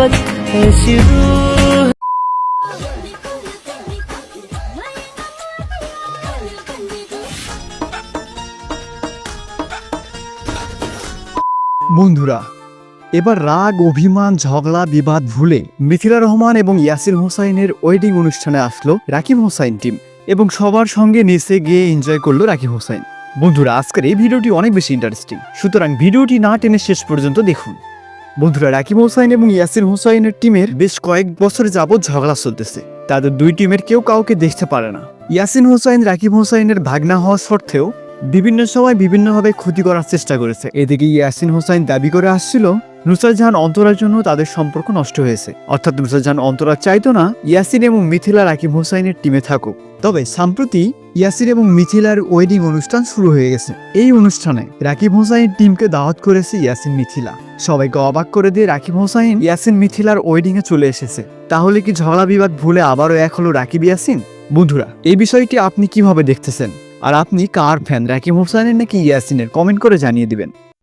मोहब्बत है शुरू বন্ধুরা এবার রাগ অভিমান ঝগড়া বিবাদ ভুলে মিথিলা রহমান এবং ইয়াসির হোসাইনের ওয়েডিং অনুষ্ঠানে আসলো রাকিব হোসাইন টিম এবং সবার সঙ্গে নেচে গিয়ে এনজয় করলো রাকিব হোসাইন বন্ধুরা আজকের এই ভিডিওটি অনেক বেশি ইন্টারেস্টিং সুতরাং ভিডিওটি না টেনে শেষ পর্যন্ত দেখুন বন্ধুরা, রাকিব হোসাইন এবং ইয়াসিন হোসাইনের টিমের বেশ কয়েক বছর যাবৎ ঝগড়া চলতেছে। তাদের দুই টিমের কেউ কাউকে দেখতে পারে না। ইয়াসিন হোসাইন রাকিব হোসাইনের ভাগনা হওয়া সত্ত্বেও বিভিন্ন সময় বিভিন্নভাবে ক্ষতি করার চেষ্টা করেছে। এদিকে ইয়াসিন হোসাইন দাবি করে আসছিল নুসরাত জাহান অন্তরার জন্য তাদের সম্পর্ক নষ্ট হয়েছে। অর্থাৎ নুসরাত জাহান অন্তরা চাইতো না ইয়াসিন এবং মিথিলা রাকিব হোসাইনের টিমে থাকুক। তবে সম্প্রতি ইয়াসির এবং মিথিলার ওয়েডিং অনুষ্ঠান শুরু হয়ে গেছে। এই অনুষ্ঠানে রাকিব হোসাইন টিমকে দাওয়াত করেছে ইয়াসিন মিথিলা। সবাইকে অবাক করে দিয়ে রাকিব হোসাইন ইয়াসিন মিথিলার ওয়েডিং এ চলে এসেছে। তাহলে কি ঝগড়া বিবাদ ভুলে আবারও এক হলো রাকিব ইয়াসিন? বন্ধুরা, এই বিষয়টি আপনি কীভাবে দেখতেছেন? আর আপনি কার ফ্যান রাকিব হোসাইনের নাকি ইয়াসিনের? কমেন্ট করে জানিয়ে দিবেন।